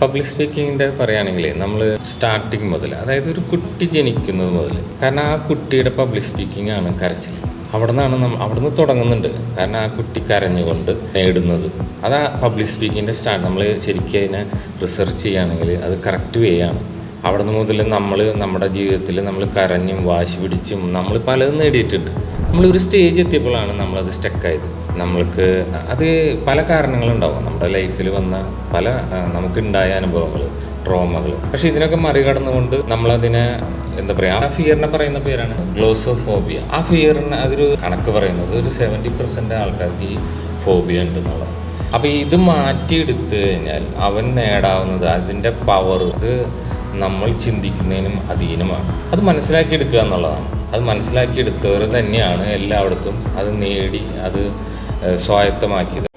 Public സ്പീക്കിങ്ങിന്റെ പറയുകയാണെങ്കിൽ നമ്മൾ starting മുതൽ അതായത് ഒരു കുട്ടി ജനിക്കുന്നത് മുതൽ കാരണം ആ കുട്ടിയുടെ പബ്ലിക് സ്പീക്കിംഗ് ആണ് കരച്ചിൽ അവിടെ നിന്നാണ് നമ്മൾ അവിടെ നിന്ന് തുടങ്ങുന്നുണ്ട്. കാരണം ആ കുട്ടി കരഞ്ഞുകൊണ്ട് നേടുന്നത്. അതാ പബ്ലിക് സ്പീക്കിങ്ങിന്റെ സ്റ്റാർട്ട് നമ്മൾ ശരിക്കും അതിനെ റിസർച്ച് ചെയ്യുകയാണെങ്കിൽ അത് കറക്റ്റ് വേ ആണ്. അവിടെ നിന്ന് മുതൽ നമ്മൾ നമ്മുടെ ജീവിതത്തിൽ നമ്മൾ കരഞ്ഞും വാശി പിടിച്ചും നമ്മൾ പലതും നേടിയിട്ടുണ്ട്. നമ്മളൊരു സ്റ്റേജ് എത്തിയപ്പോഴാണ് നമ്മളത് സ്റ്റക്കായത് നമ്മൾക്ക് അത് പല കാരണങ്ങളുണ്ടാവും. നമ്മുടെ ലൈഫിൽ വന്ന പല നമുക്കുണ്ടായ അനുഭവങ്ങൾ ട്രോമകൾ പക്ഷെ ഇതിനൊക്കെ മറികടന്നുകൊണ്ട് നമ്മളതിനെ എന്താ പറയുക ആ ഫിയറിനെ പറയുന്ന പേരാണ് ഗ്ലോസോഫോബിയ ആ ഫിയറിന് അതൊരു കണക്ക് പറയുന്നത് ഒരു സെവന്റി പെർസെന്റ് ആൾക്കാർക്ക് ഈ ഫോബിയ ഉണ്ട് എന്നുള്ളതാണ് അപ്പോൾ ഇത് മാറ്റിയെടുത്ത് കഴിഞ്ഞാൽ അവൻ നേടാവുന്നത് അതിന്റെ പവർ അത് നമ്മൾ ചിന്തിക്കുന്നതിനും അധീനമാണ്. അത് മനസ്സിലാക്കിയെടുക്കുക എന്നുള്ളതാണ്. അത് മനസ്സിലാക്കിയെടുത്തവർ തന്നെയാണ് എല്ലായിടത്തും അത് നേടി അത് സ്വായത്തമാക്കിയത്.